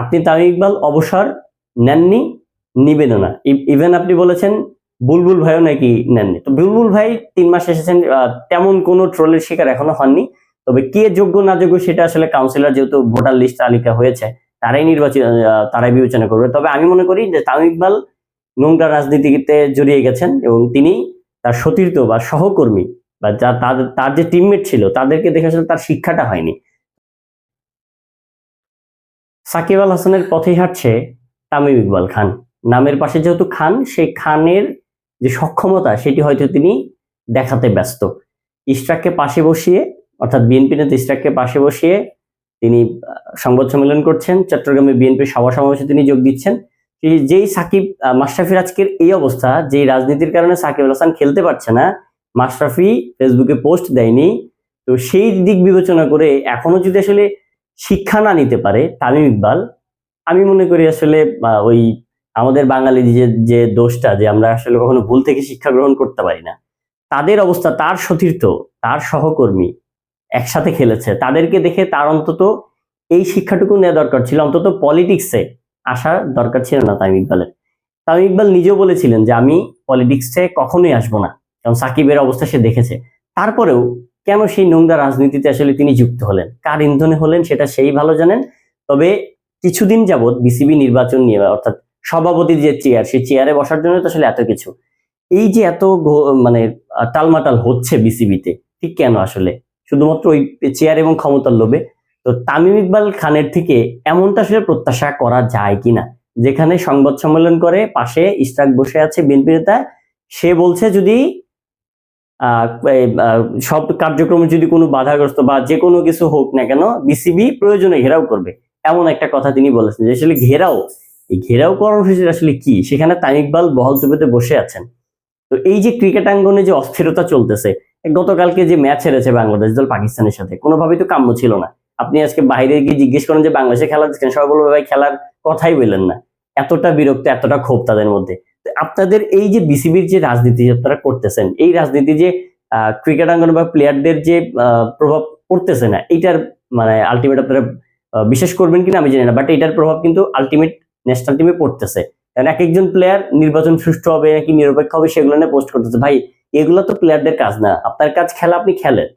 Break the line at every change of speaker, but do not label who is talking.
আপনি তামিম ইকবাল, অবসর নেননি নিবেনও না ইভেন আপনি বলেছেন, বুলবুল ভাইও নাকি নেননি। তো বুলবুল ভাই তিন মাস এসেছেন তেমন কোনো ট্রোলের শিকার এখনও হননি। তবে কে যোগ্য না যোগ্য সেটা আসলে কাউন্সিলর যেহেতু ভোটার লিস্ট তালিকা হয়েছে, তারাই নির্বাচিত তারাই বিবেচনা করবে। তবে আমি মনে করি যে তামিম ইকবাল নোংরা রাজনীতিতে জড়িয়ে গেছেন এবং তিনি তার সতীর্থ বা সহকর্মী বা যা তাদের, তার যে টিমমেট ছিল, তাদেরকে দেখে আসলে তার শিক্ষাটা হয়নি। সাকিব আল হাসানের পথেই হাঁটছে তামিম ইকবাল খান। নামের পাশে যেহেতু খান, সেই খানের যে সক্ষমতা, সেটি হয়তো তিনি দেখাতে ব্যস্ত। ইশরাককে পাশে বসিয়ে, অর্থাৎ বিএনপি নেতা ইশরাককে পাশে বসিয়ে তিনি সংবাদ সম্মেলন করছেন, চট্টগ্রামে বিএনপির সভা সমাবেশে তিনি যোগ দিচ্ছেন। যেই সাকিব মাশরাফির আজকের এই অবস্থা, যেই রাজনীতির কারণে সাকিব আল হাসান খেলতে পারছে না, মাশরাফি ফেসবুকে পোস্ট দেয়নি। তো সেই দিক বিবেচনা করে এখনও যদি আসলে শিক্ষা না নিতে পারে তামিম ইকবাল, আমি মনে করি আসলে ওই আমাদের বাঙালি যে যে দোষটা যে আমরা আসলে কখনো ভুল থেকে শিক্ষা গ্রহণ করতে পারি না, তাদের অবস্থা, তার সতীর্থ, তার সহকর্মী একসাথে খেলেছে, তাদেরকে দেখে তার অন্তত এই শিক্ষাটুকু নেওয়া দরকার ছিল, অন্তত পলিটিক্সে আসার দরকার ছিল না তামিম ইকবালের। তামিম ইকবাল নিজেও বলেছিলেন যে, আমি পলিটিক্সে কখনোই আসব না। কারণ সাকিবের অবস্থা সে দেখেছে। তারপরেও কেন সেই নোংরা রাজনীতিতে আসলে তিনি যুক্ত হলেন? কার ইন্ধনে হলেন সেটা সেই ভালো জানেন। তবে কিছুদিন যাবৎ বিসিবি নির্বাচন নিয়ে, অর্থাৎ সভাপতির যে চেয়ার সেই চেয়ারে বসার জন্য তো আসলে এত কিছু। এই যে এত মানে টালমাটাল হচ্ছে বিসিবিতে, ঠিক কেন আসলে? শুধুমাত্র ওই চেয়ার এবং ক্ষমতার লোভে। তো তামিম ইকবাল খানের থেকে এমনটা আসলে প্রত্যাশা করা যায় কিনা যেখানে সংবাদ সম্মেলন করে, পাশে ইস্টাক বসে আছে বিএনপি নেতা, সে বলছে যদি সব কার্যক্রমে যদি কোনো বাধাগ্রস্ত বা যে কোনো কিছু হোক না কেন বিসিবি প্রয়োজনে ঘেরাও করবে। এমন একটা কথা তিনি বলেছেন যে আসলে ঘেরাও, এই ঘেরাও কর্মসূচির আসলে কি? সেখানে তামিম ইকবাল বহল তুপেতে বসে আছেন। তো এই যে ক্রিকেট আঙ্গনে যে অস্থিরতা চলতেছে, গতকালকে যে ম্যাচ হেরেছে বাংলাদেশ দল পাকিস্তানের সাথে, কোনোভাবেই তো কাম্য ছিল না। আপনি আজকে বাইরে গিয়ে জিজ্ঞেস করেন যে বাংলাদেশে খেলা দিচ্ছেন সবাই বলবে ভাই খেলার কথাই বললেন না। এতটা বিরক্ত, এতটা ক্ষোভ তাদের মধ্যে। আপনাদের এই যে বিসিবির যে রাজনীতি আপনারা করতেছেন, এই রাজনীতি যে ক্রিকেট আঙ্গনে বা প্লেয়ারদের যে প্রভাব পড়তেছে না এটার মানে আলটিমেট আপনারা বিশ্বাস করবেন কিনা আমি জানি না বাট এটার প্রভাব কিন্তু আলটিমেট ন্যাশনাল টিমে পড়তেছে। কারণ এক একজন প্লেয়ার নির্বাচন সুষ্ঠু হবে নাকি নিরপেক্ষ হবে সেগুলো নিয়ে পোস্ট করতেছে। ভাই, এগুলো তো প্লেয়ারদের কাজ না। আপনার কাজ খেলা, আপনি খেলেন।